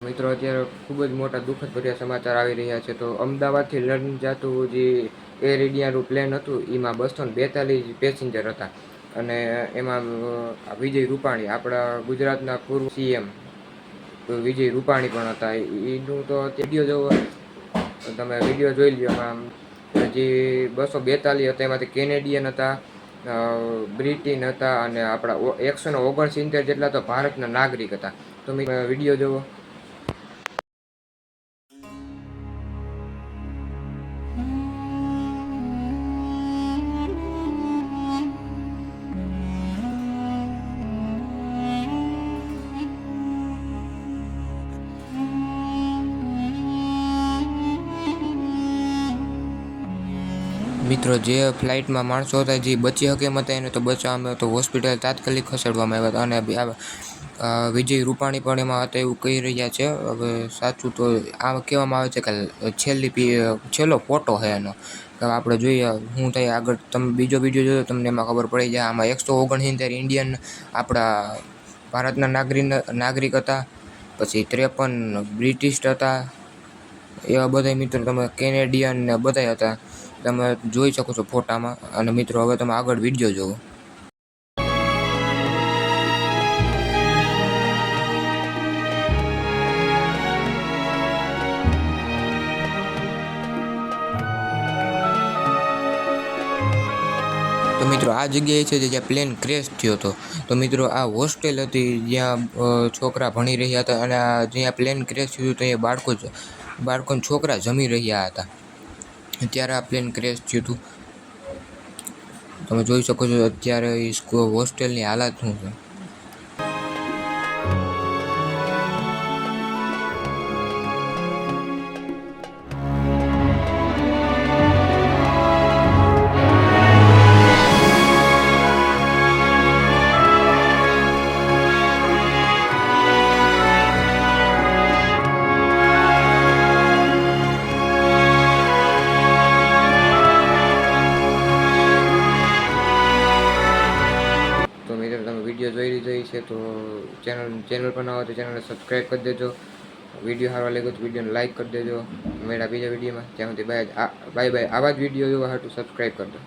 મિત્રો, અત્યારે ખૂબ જ મોટા દુઃખદ ભર્યા સમાચાર આવી રહ્યા છે. તો અમદાવાદથી લંડન જતું જે એર ઇન્ડિયાનું પ્લેન હતું, એમાં બસો બેતાલીસ પેસેન્જર હતા. અને એમાં વિજય રૂપાણી, આપણા ગુજરાતના પૂર્વ સીએમ વિજય રૂપાણી પણ હતા. એનું તો વીડિયો જો તમે વીડિયો જોઈ લ્યો. એમાં જે બસો બેતાલીસ હતા, એમાંથી કેનેડિયન હતા બ્રિટિન હતા, અને આપણા એકસો ને ઓગણસિત્તેર જેટલા તો ભારતના નાગરિક હતા. તમે વીડિયો જોવો. મિત્રો, જે ફ્લાઇટમાં માણસો હતા, જે બચી શકે એમ હતા, એને તો બચાવવામાં તો હોસ્પિટલ તાત્કાલિક ખસેડવામાં આવ્યા હતા. અને વિજય રૂપાણી પણ એમાં હતા એવું કહી રહ્યા છે. હવે સાચું તો આ કહેવામાં આવે છે કે છેલ્લી છેલ્લો ફોટો છે એનો. આપણે જોઈએ હું થાય આગળ તમે બીજો વીડિયો જોયો તમને એમાં ખબર પડી જાય. આમાં એકસો ઓગણસિત્તેર ઇન્ડિયન આપણા ભારતના નાગરિક નાગરિક હતા, પછી ત્રેપન બ્રિટિશ હતા. એવા બધા મિત્રો તમે કેનેડિયન ને બધા હતા. તમે જોઈ શકો છો ફોટામાં. અને મિત્રો, હવે તમે આગળ વીડિયો જુઓ તો મિત્રો, આ જગ્યાએ છે જ્યાં પ્લેન ક્રેશ થયો હતો. તો મિત્રો, આ હોસ્ટેલ હતી જ્યાં છોકરા ભણી રહ્યા હતા. અને જ્યાં પ્લેન ક્રેશ થયું તો ત્યાં બાળકો બાળકોને છોકરા જમી રહ્યા હતા. ત્યારે આ પ્લેન ક્રેશ થયું હતું. તમે જોઈ શકો છો અત્યારે હોસ્ટેલની હાલત શું છે. વીડિયો જોઈ લીધો છે તો ચેનલ ચેનલ પર ન હોય તો ચેનલને સબસ્ક્રાઈબ કરી દેજો. વીડિયો સારો લાગ્યો તો વિડીયોને લાઈક કરી દેજો. મેળા બીજા વિડીયોમાં. ત્યાં સુધી બાય બાય બાય આવા જ વીડિયો જોવા હાટું સબસ્ક્રાઈબ કરી દો.